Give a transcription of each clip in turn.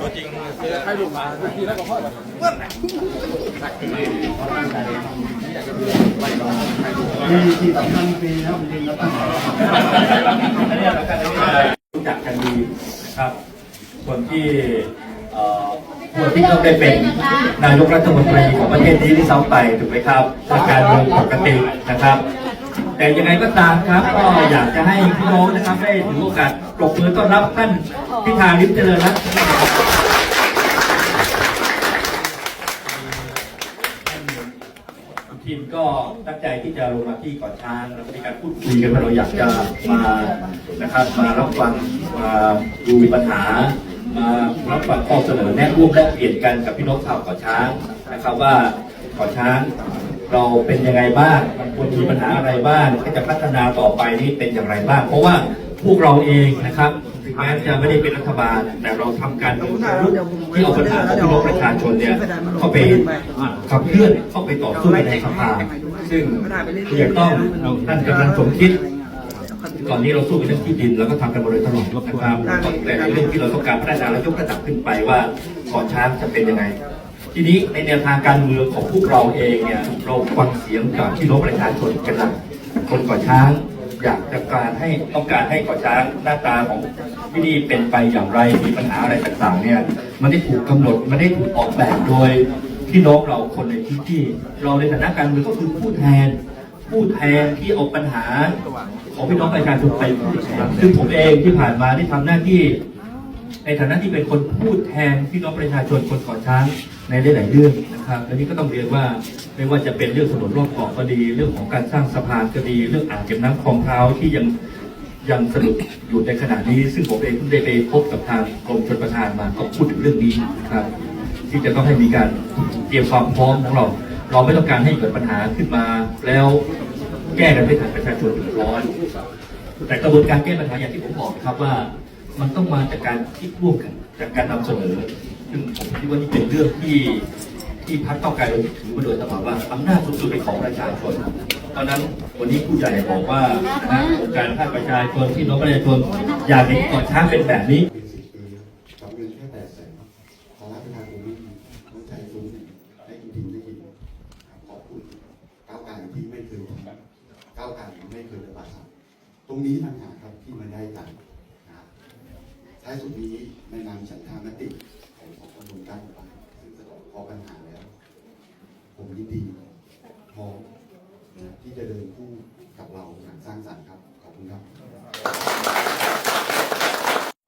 ตัวจริงให้ลูกมาทีแล้วก็พ่อแบบมีที่สำคัญปีแล้วจริงแล้วตั้งรู้จักกันดีนะครับคนที่เอ่อคนที่ต้องได้เป็นนายกรัฐมนตรีของประเทศนี้ที่ซ้ำไปถูกไหมครับหลักการเมืองปกตินะครับ แต่ยังไงก็ตามครับ ก็อยากจะให้พี่น้องนะครับได้ถือโอกาสปรบมือต้อนรับท่านพิธาลิมเจริญรัตน์ทีมก็ตั้งใจที่จะลงมาที่เก่อนช้างแล้วมีการพูดคุยกันว่าเราอยากจะมานะครับมารับฟังมาดูปัญหามารับฟังข้อเสนอแนะร่วมแลกเปลี่ยนกันกับพี่น้องชาวเกาะช้างนะครับว่าเกาะช้าง เราเป็นยังไงบ้างมันควรมีปัญหาอะไรบ้างที่จะพัฒนาต่อไปนี่เป็นอย่างไรบ้าง เพราะว่าพวกเราเองนะครับถึงแม้จะไม่ได้เป็นรัฐบาล แต่เราทำการเมืองที่เอาปัญหาของพี่น้องประชาชนเนี่ยเข้าไปขับเคลื่อนเข้าไปต่อสู้ในสภาซึ่งยังต้องท่านกำลังสมคิดก่อนนี้เราสู้กันเรื่องที่ดินแล้วก็ทำกันมาโดยตลอดนะครับแต่ในเรื่องที่เราต้องการพัฒนาและยกระดับขึ้นไปว่าก่อนช้างจะเป็นยังไง ทีนี้ในแนวทางการเมืองของพวกเราเองเนี่ยเราฟังเสียงจากพี่น้องประชาชนกันหลักคนก่อช้าง อยากจะการให้ต้องการให้ก่อช้างหน้าตาของที่นี่เป็นไปอย่างไรมีปัญหาอะไรต่างๆเนี่ยมันได้ถูกกำหนดมันได้ถูกออกแบบโดยพี่น้องเราคนในพื้นที่ เราในฐานะการเมืองก็คือผู้แทนผู้แทนที่เอาปัญหาของพี่น้องประชาชนไปพูดแทนซึ่งผมเองที่ผ่านมาได้ทำหน้าที่ ในฐานะที่เป็นคนพูดแทนพี่น้องประชาชนคนก่อช้างในหลาย ๆ เรื่องนะครับและนี่ก็ต้องเรียนว่าไม่ว่าจะเป็นเรื่องถนนรอบเกาะก็ดี เรื่องของการสร้างสะพานก็ดี เรื่องอ่างเก็บน้ำคลองเท้าที่ยังยังสรุปอยู่ในขณะนี้ ซึ่งผมเองเพิ่งได้ไปพบกับทางกรมชลประทานมาก็พูดถึงเรื่องนี้นะครับที่จะต้องให้มีการเตรียมความพร้อมของเรา เราไม่ต้องการให้เกิดปัญหาขึ้นมา แล้วแก้กันไม่ทันประชาชนเดือดร้อนแต่กระบวนการแก้ปัญหาอย่างที่ผมบอกครับว่า มันต้องมาจากการคิดร่วมกันจากการนำเสนอซึ่งผมคิดว่านี่เป็นเรื่องที่ที่พรรคเก้าวไกลเรถือมาโดยตลอดว่าอำนาจสูงสุดเป็นของประชาชนเพราะนั้นวันนี้ผู้ใหญ่บอกว่านะโครงการภาคประชาชนที่น้องประชาชนอยากเห็นก่อนช้างเป็นแบบนี้จับเงินแค่แปดแสนภาระประชาชนไม่มีหัวใจสูงให้คุณทีมได้ยินครับขอบคุณก้าวไกลที่ไม่เคยทำก้าวไกลไม่เคยปฏิบัติตรงนี้ต่างหากครับที่มันได้กัน ท้ายสุดนี้ในนามฉันทามติของของกระบวนไปซึ่งจะองขอปัญหาแล้ว ผมยินดีพร้อมที่จะเดินคู่กับเราอย่างสร้างสรรค์ครับ ขอบคุณครับ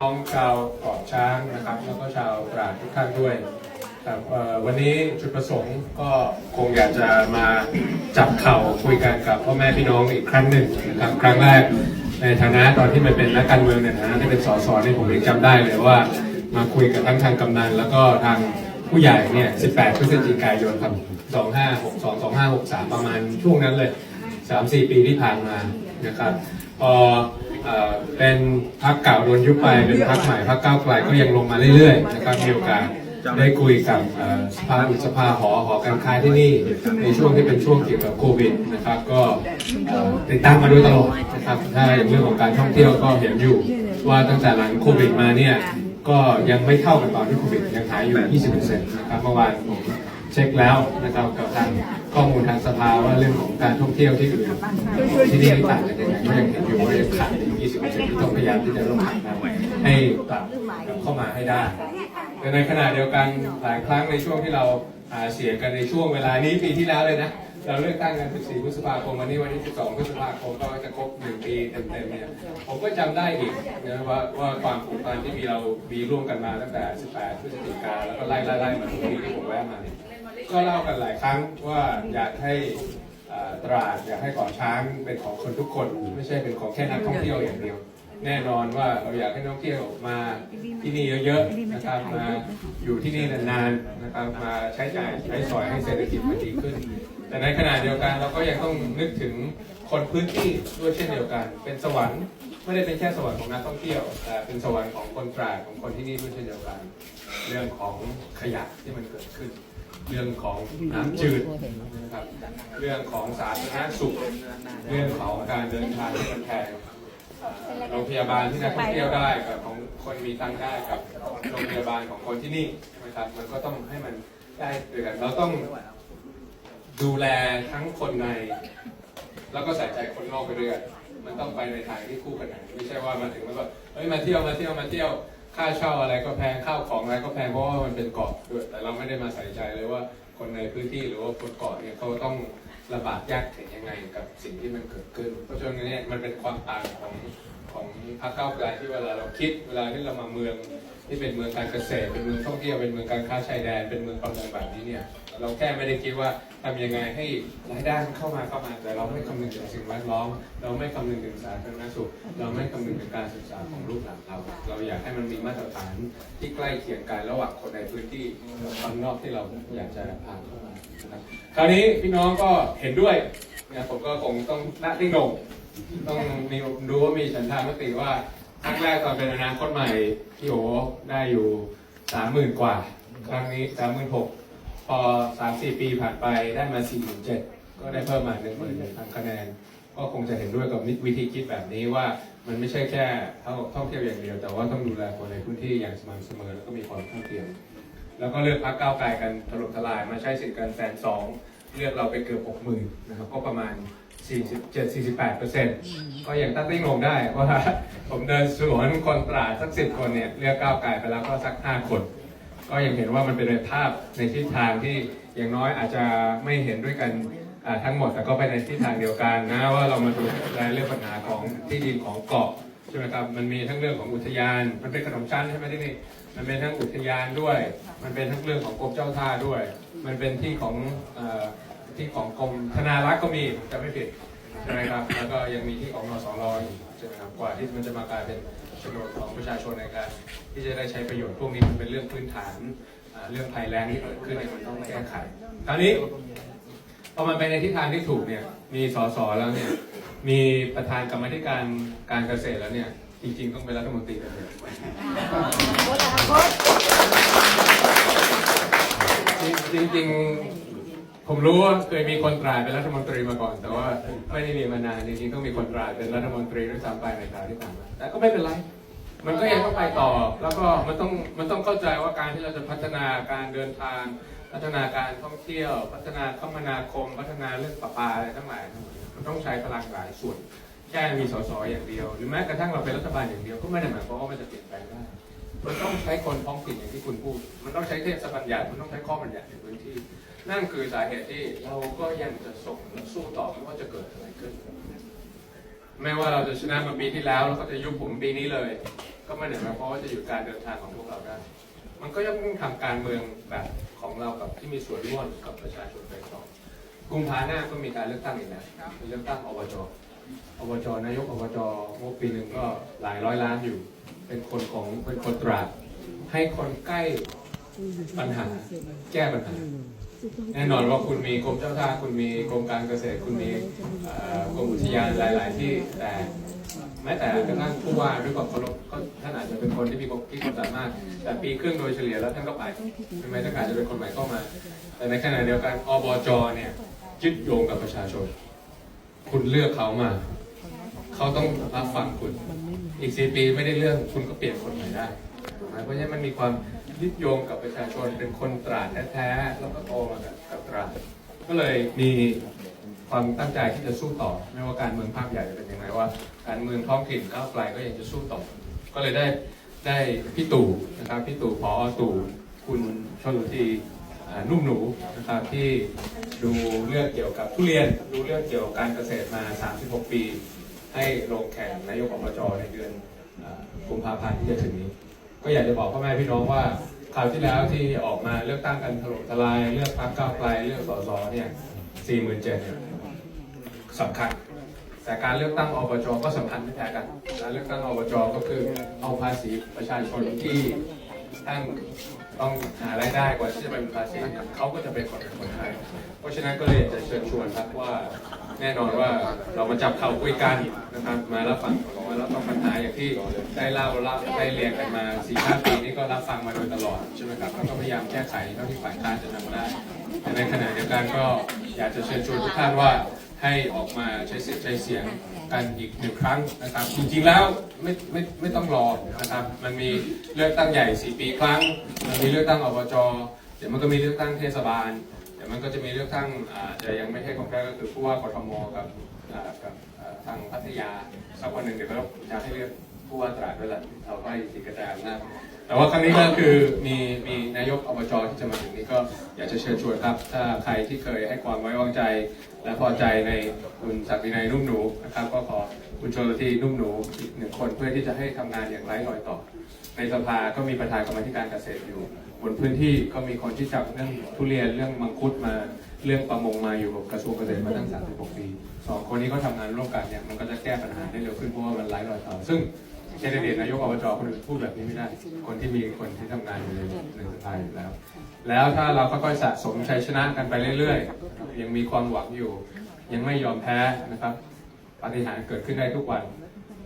น้องชาวเกาะช้างนะครับ แล้วก็ชาวตราดทุกท่านด้วยครับวันนี้จุดประสงค์ก็คงอยากจะมาจับเข่าคุยกันกับพ่อแม่พี่น้องอีกครั้งหนึ่งนะครับครั้งแรก ในฐานะตอนที่มาเป็นนักการเมืองในฐานะที่เป็นสสนี่ผมยังจำได้เลยว่า มาคุยกับทั้งทางกำนันแล้วก็ทางผู้ใหญ่เนี่ย 18 พฤศจิกายนครับ 2562 2563 ประมาณช่วงนั้นเลย 3-4 ปีที่ผ่านมานะครับพอเป็นพักเก่าโดนยุบไปเป็นพักใหม่พักก้าไกลก็ยังลงมาเรื่อยๆนะครับมีโอกาส ได้คุยกับสภาอุตสภาหอหอการค้าที่นี่ ในช่วงที่เป็นช่วงเกี่ยวกับโควิดนะครับ ก็ติดตามมาโดยตลอดนะครับถ้าอย่างเรื่องของการท่องเที่ยวก็เห็นอยู่ ว่าตั้งแต่หลังโควิดมาเนี่ยก็ยังไม่เท่ากับตอนที่โควิดยังหายอยู่ 20%นะครับเมื่อวานผมเช็คแล้วนะครับกับทางข้อมูลทางสภาว่าเรื่องของการท่องเที่ยวที่อื่นที่นี่ต่างกันยังไงก็ยังเห็นอยู่ว่ายังขาดอยู่ 20%ที่ต้องพยายามที่จะลงทุนให้กลับเข้ามาให้ได้ แต่ในขณะเดียวกันหลายครั้งในช่วงที่เราหาเสียงกันในช่วงเวลานี้ปีที่แล้วเลยนะ เราเลือกตั้งกัน 14 พฤษภาคมวันนี้วันที่ 12 พฤษภาคมก็จะครบ 1 ปีเต็มๆเนี่ยผมก็จำได้อีกนะว่าว่าความผูกพันที่มีเรามีร่วมกันมาตั้งแต่ 18 พฤศจิกาแล้วก็ไล่ไล่ไล่มาทุกปีที่ผมแวะมาเนี่ยก็เล่ากันหลายครั้งว่าอยากให้ตราดอยากให้เกาะช้างเป็นของคนทุกคน ไม่ใช่เป็นของแค่นักท่องเที่ยวอย่างเดียว แน่นอนว่าเราอยากให้นักท่องเที่ยวมาที่นี่เยอะๆนะครับมาอยู่ที่นี่นานๆนะครับมาใช้จ่ายใช้สอยให้เศรษฐกิจมันดีขึ้น แต่ในขณะเดียวกันเราก็ยังต้องนึกถึงคนพื้นที่ด้วยเช่นเดียวกัน เป็นสวรรค์ไม่ได้เป็นแค่สวรรค์ของนักท่องเที่ยวแต่เป็นสวรรค์ของคนตราดของคนที่นี่ด้วยเช่นเดียวกัน เรื่องของขยะที่มันเกิดขึ้น เรื่องของน้ำจืดนะครับเรื่องของสาธารณสุข เรื่องของการเดินทางที่มันแพง โรงพยาบาลที่นักท่องเที่ยวได้กับของคนมีตังค์ได้กับโรงพยาบาลของคนที่นี่นะครับมันก็ต้องให้มันได้ด้วยกันเราต้องดูแลทั้งคนใน แล้วก็ใส่ใจคนนอกไปด้วยกันมันต้องไปในทางที่คู่กันนะไม่ใช่ว่ามาถึงแล้วแบบเฮ้ยมาเที่ยวมาเที่ยวมาเที่ยวค่าเช่าอะไรก็แพงข้าวของอะไรก็แพงเพราะว่ามันเป็นเกาะด้วยแต่เราไม่ได้มาใส่ใจเลยว่าคนในพื้นที่หรือว่าคนเกาะเนี่ยเขาต้อง ระบาดยากเข็นยังไงกับสิ่งที่มันเกิดขึ้น เพราะฉะนั้นเนี่ยมันเป็นความต่างของ ของพรรคก้าวไกลที่เวลาเราคิดเวลาที่เรามาเมืองที่เป็นเมืองการเกษตร เป็นเมืองท่องเที่ยวเป็นเมืองการค้าชายแดนเป็นเมืองประมงแบบนี้เนี่ยเราแค่ไม่ได้คิดว่าทำยังไงให้รายได้มันเข้ามาเข้ามา แต่เราไม่คำนึงถึงสิ่งแวดล้อม เราไม่คำนึงถึงสาธารณสุข เราไม่คำนึงถึงการศึกษาของลูกหลานเรา เราอยากให้มันมีมาตรฐานที่ใกล้เคียงกันระหว่างคนในพื้นที่ข้างนอกที่เราอยากจะพาเข้ามาครับคราวนี้พี่น้องก็เห็นด้วยนะผมก็คงต้องนัดที่งง ต้องมีดูว่ามีฉันทามติว่าครั้งแรกตอนเป็นอนาคตใหม่พี่โอได้อยู่สามหมื่นกว่า ครั้งนี้สามหมื่นหกพอสามสี่ปีผ่านไปได้มา4 7 0 0 0ก็ได้เพิ่มมา1 1 0 0 0คะแนน ก็คงจะเห็นด้วยกับวิธีคิดแบบนี้ว่ามันไม่ใช่แค่ท่องเที่ยวอย่างเดียว แต่ว่าต้องดูแลคนในพื้นที่อย่างสม่ำเสมอแล้วก็มีความเท่าเทียม แล้วก็เลือกพักก้าวไกลกันถล่มทลายมาใช้สิทธิ์กันแสนสองเลือกเราไปเกือบหกหมื่นนะครับก็ประมาณ 47-48เปอร์เซ็นต์ก็ยังตั้งติ้งลงได้ว่าผมเดินสวนคนตราดสักสิบคนเนี่ยเลือกก้าวไกลไปแล้วก็สักห้าคน ก็ยังเห็นว่ามันเป็นภาพในทิศทางที่อย่างน้อยอาจจะไม่เห็นด้วยกันอ่าทั้งหมดแต่ก็ไปในทิศทางเดียวกันนะว่าเรามาดูแลเรื่องปัญหาของที่ดินของเกาะใช่ไหมครับมันมีทั้งเรื่องของอุทยาน มันเป็นขนมชั้นใช่ไหมที่นี่มันเป็นทั้งอุทยานด้วย มันเป็นทั้งเรื่องของกรมเจ้าท่าด้วย มันเป็นที่ของเอ่อ ที่ของกรมธนารักษ์ก็มีผมจะไม่ผิดใช่ไหมครับ แล้วก็ยังมีที่ของนสรอีกใช่ไหมครับ กว่าที่มันจะมากลายเป็นโฉนดของประชาชนในการ ที่จะได้ใช้ประโยชน์พวกนี้มันเป็นเรื่องพื้นฐานอ่าเรื่องภัยแล้งที่เกิดขึ้นเนี่ยมันต้องแก้ไขคราวนี้พอมันไปในทิศทางที่ถูกเนี่ย มีสสแล้วเนี่ย มีประธานกรรมาธิการการเกษตรแล้วเนี่ย จริงๆ ต้องเป็นรัฐมนตรีเกษตรจริงๆ ผมรู้ว่าเคยมีคนตรายเป็นรัฐมนตรีมาก่อน แต่ว่าไม่ได้มีมานานจริงๆต้องมีคนตรายเป็นรัฐมนตรีด้วยซ้ำไปในคราวที่ผ่านมาแต่ก็ไม่เป็นไร มันก็ยังต้องไปต่อ แล้วก็มันต้องมันต้องเข้าใจว่าการที่เราจะพัฒนาการเดินทาง พัฒนาการท่องเที่ยว พัฒนาคมนาคม พัฒนาเรื่องประปาอะไรทั้งหลายทั้งหมดมันต้องใช้พลังหลายส่วนแค่มีสสอย่างเดียว หรือแม้กระทั่งเราเป็นรัฐบาลอย่างเดียวก็ไม่ได้หมายความว่ามันจะเปลี่ยนแปลงได้มันต้องใช้คนท้องถิ่นอย่างที่คุณพูด มันต้องใช้เทศบัญญัติมันต้องใช้ข้อบัญญัติในพื้นที่ นั่นคือสาเหตุที่เราก็ยังจะส่งและสู้ต่อไม่ว่าจะเกิดอะไรขึ้น ไม่ว่าเราจะชนะมาปีที่แล้วแล้วก็จะยุบผมปีนี้เลย ก็ไม่ได้หมายความว่าจะหยุดการเดินทางของพวกเราได้ มันก็ยังต้องทำการเมืองแบบของเรากับที่มีส่วนร่วมกับประชาชนไปต่อกุมภาหน้าก็มีการเลือกตั้งอีกนะเป็นเลือกตั้งอบจอบจนายกอบจงบปีหนึ่งก็หลายร้อยล้านอยู่ เป็นคนของเป็นคนตราดให้คนใกล้ปัญหาแก้ปัญหา แน่นอนว่าคุณมีกรมเจ้าท่าคุณมีกรมการเกษตรคุณมีกรมอุทยานหลาย ๆ ที่แต่แม้แต่กระทั่งผู้ว่าด้วยความเคารพก็ท่านอาจจะเป็นคนที่มีความคิดความสามารถ แต่ปีครึ่งโดยเฉลี่ยแล้วท่านก็ไปทำไมท่านอาจจะเป็นคนใหม่เข้ามา แต่ในขณะเดียวกันอบจเนี่ยยึดโยงกับประชาชน คุณเลือกเขามา เขาต้องรับฟังคุณ อีกสี่ปีไม่ได้เรื่องคุณก็เปลี่ยนคนใหม่ได้ถูกไหมเพราะฉะนั้นมันมีความ ยึดโยงกับประชาชนเป็นคนตราดแท้ๆแล้วก็โตมากับตราดก็เลยมีความตั้งใจที่จะสู้ต่อ ไม่ว่าการเมืองภาคใหญ่จะเป็นยังไงว่า การเมืองท้องถิ่นก้าวไกลก็ยังจะสู้ต่อ ก็เลยได้ได้พี่ตู่นะครับพี่ตู่พอตู่คุณชลทีนุ่มหนูนะครับที่ดูเรื่องเกี่ยวกับทุเรียนดูเรื่องเกี่ยวกับการเกษตรมา 36 ปี ให้ลงแข่งนายกอบจในเดือนกุมภาพันธ์ที่จะถึงนี้ ก็อยากจะบอกพ่อแม่พี่น้องว่าคราวที่แล้วที่ออกมาเลือกตั้งกันถล่มทลายเลือกพรรคก้าวไกลเลือกสสเนี่ยสี่หมื่นเจ็ดเนี่ยสำคัญ แต่การเลือกตั้งอบจก็สำคัญไม่แพ้กันการเลือกตั้งอบจก็คือเอาภาษีประชาชนที่ตั้ง ต้องหารายได้กว่าที่จะเป็นภาษีเขาก็จะเป็นคนคนไทย เพราะฉะนั้นก็เลยอยากจะเชิญชวนครับว่าแน่นอนว่าเรามาจับเข่าคุยกันนะครับมารับฟังมารับฟังปัญหาอย่างที่ได้เล่าเล่าได้เรียนกันมาสี่ห้าปีนี้ก็รับฟังมาโดยตลอดใช่ไหมครับแล้วก็พยายามแก้ไขเท่าที่ฝ่ายค้านจะทำได้แต่ในขณะเดียวกันก็อยากจะเชิญชวนทุกท่านว่า ให้ออกมาใช้เสียงใช้เสียงกันอีกหนึ่งครั้งนะครับ จริงๆแล้วไม่ไม่ไม่ต้องรอนะครับ มันมีเลือกตั้งใหญ่4ปีครั้ง มันมีเลือกตั้งอบจเดี๋ยวมันก็มีเลือกตั้งเทศบาลเดี๋ยวมันก็จะมีเลือกตั้งอ่าจะยังไม่ใช่ของแท้ก็คือผู้ว่ากทมกับอ่ากับทางพัทยาสักวันหนึ่งเดี๋ยวก็จะให้เลือกผู้ว่าตราดด้วยหละเอาไปติกระจายอำนาจ แต่ว่าครั้งนี้ก็คือมีมีนายกอบจที่จะมาถึงนี้ก็อยากจะเชิญชวนครับ ถ้าใครที่เคยให้ความไว้วางใจ และพอใจในคุณศักดินัยนุ่มหนูนะครับก็ขอคุณชนลทีนุ่มหนูอีกหนึ่งคนเพื่อที่จะให้ทำงานอย่างไร้รอยต่อ ในสภาก็มีประธานกรรมธิการเกษตรอยู่ บนพื้นที่ก็มีคนที่จับเรื่องทุเรียนเรื่องมังคุดมาเรื่องประมงมาอยู่กับกระทรวงเกษตรมาตั้ง 36 ปีสองคนนี้ก็ทำงานร่วมกันเนี่ยมันก็จะแก้ปัญหาได้เร็วขึ้นเพราะว่ามันไร้รอยต่อซึ่ง แคนดิเดตนายกอบจคนอื่นพูดแบบนี้ไม่ได้ คนที่มีคนที่ทำงานอยู่ในในสภาอยู่แล้ว แล้วถ้าเราค่อยๆสะสมชัยชนะกันไปเรื่อยๆ ยังมีความหวังอยู่ ยังไม่ยอมแพ้นะครับปาฏิหารย์เกิดขึ้นได้ทุกวัน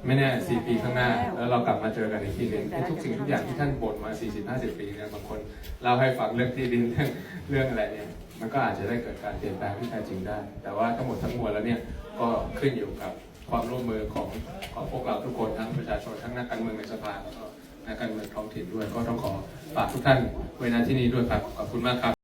ไม่แน่สี่ปีข้างหน้า แล้วเรากลับมาเจอกันอีกทีหนึ่งทุกสิ่งทุกอย่างที่ท่านบ่นมา 40 50 ปีเนี่ยบางคนเล่าให้ฟังเรื่องที่ดินเรื่องเรื่องอะไรเนี่ยมันก็อาจจะได้เกิดการเปลี่ยนแปลงที่แท้จริงได้ แต่ว่าทั้งหมดทั้งมวลแล้วเนี่ยก็ขึ้นอยู่กับ ความร่วมมือของของพวกเราทุกคนทั้งประชาชนทั้งนักการเมืองในสภาแล้วก็นักการเมืองท้องถิ่นด้วย ก็ต้องขอฝากทุกท่านไว้ณที่นี้ด้วยครับขอบคุณมากครับ